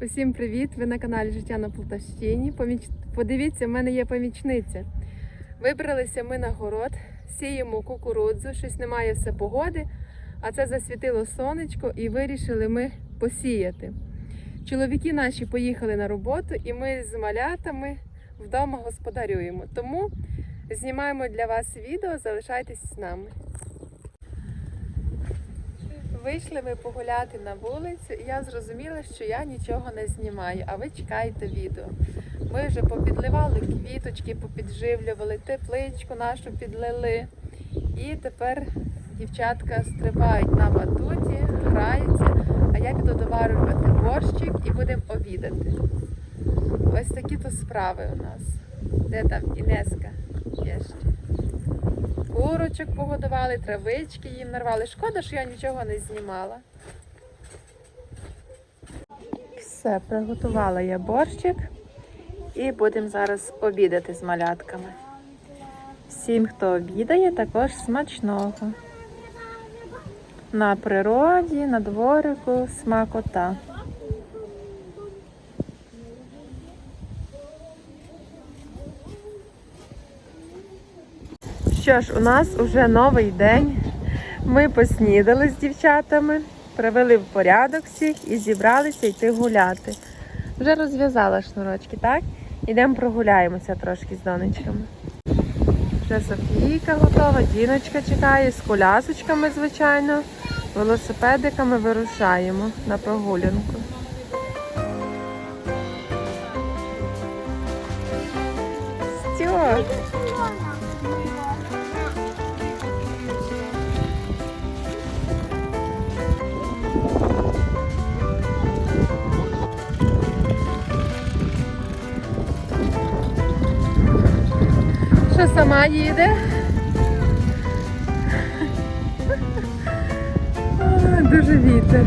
Усім привіт! Ви на каналі Життя на Полтавщині. Поміч... Подивіться, в мене є помічниця. Вибралися ми на город, сіємо кукурудзу, щось немає все погоди, а це засвітило сонечко і вирішили ми посіяти. Чоловіки наші поїхали на роботу, і ми з малятами вдома господарюємо. Тому знімаємо для вас відео, залишайтесь з нами. Вийшли ми погуляти на вулицю, і я зрозуміла, що я нічого не знімаю, а ви чекаєте відео. Ми вже попідливали квіточки, попідживлювали, тепличку нашу підлили. І тепер дівчатка стрибають на батуті, граються, а я піду доварювати борщик і будемо обідати. Ось такі то справи у нас. Де там Інеска? Є ще. Курочок погодували, травички їм нарвали. Шкода, що я нічого не знімала. Все, приготувала я борщик і будемо зараз обідати з малятками. Всім, хто обідає, також смачного. На природі, на дворику, смакота. Що ж, у нас уже новий день. Ми поснідали з дівчатами, привели в порядок всіх і зібралися йти гуляти. Вже розв'язала шнурочки, так? Ідемо прогуляємося трошки з донечками. Вже Софійка готова, Діночка чекає, з колясочками, звичайно, велосипедиками вирушаємо на прогулянку. Стьо! Сама їде? Дуже вітер.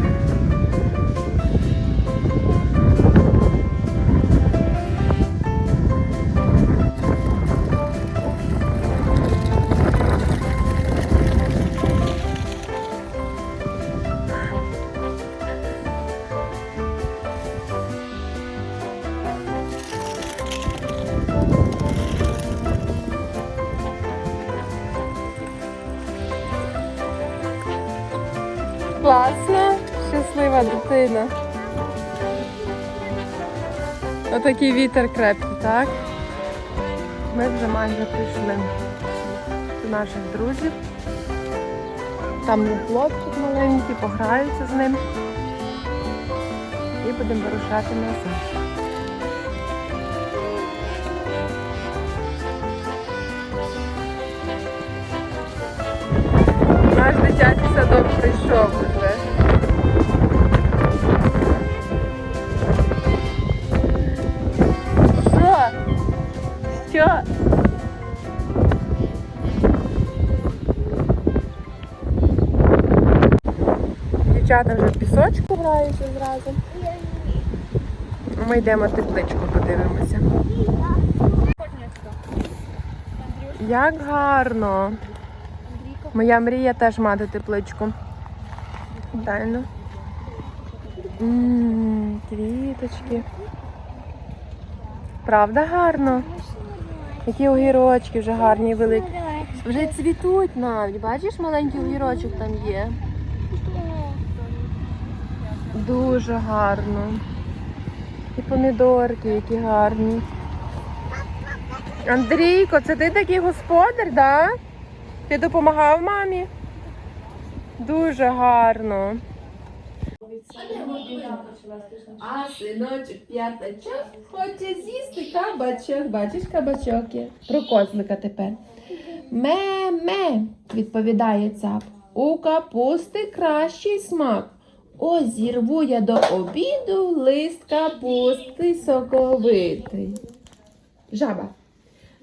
Щаслива дитина. Отакий вітер крепкий, так? Ми вже майже прийшли до наших друзів. Там є хлопчик маленький, пограються з ним. І будемо вирушати назад. Наш дитячий садок прийшов Дівчата вже в пісочку граються зразу. Ми йдемо тепличку подивимося. Як гарно! Моя мрія теж мати тепличку. Ммм, квіточки. Правда гарно? Які огірочки вже гарні великі. Вже цвітуть навіть. Бачиш, маленький огірочок там є. Дуже гарно. І помідорки, які гарні. Андрійко, це ти такий господар? Да? Ти допомагав мамі? Дуже гарно. А синочок п'ятачок хоче з'їсти кабачок. Бачиш кабачок є? Про козлика тепер. Ме-ме, відповідає цап. У капусти кращий смак. Ось зірву я до обіду лист капусти соковитий. Жаба.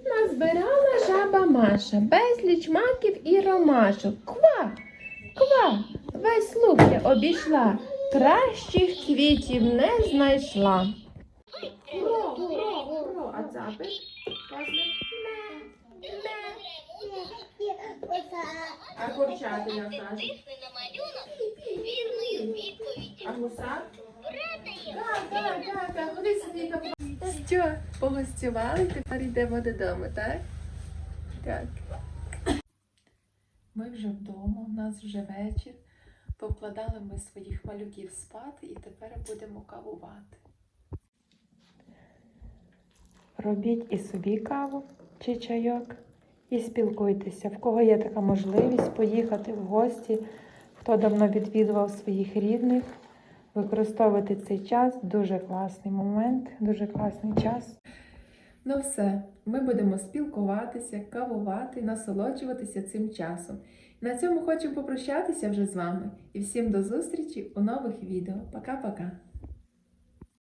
Назбирала жаба Маша, безліч маків і ромашок. Ква, ква, весь луг я обійшла, кращих квітів не знайшла. А ме. А курчати як каже? А гусак? Так, ходи. Що, погостювали, тепер йдемо додому, так? Так. Ми вже вдома, у нас вже вечір. Покладали ми своїх малюків спати і тепер будемо кавувати. Робіть і собі каву чи чайок і спілкуйтеся, в кого є така можливість поїхати в гості, хто давно відвідував своїх рідних. Використовувати цей час дуже класний момент, дуже класний час. Ну все, ми будемо спілкуватися, кавувати, насолоджуватися цим часом. На цьому хочу попрощатися вже з вами і всім до зустрічі у нових відео. Пока-пока!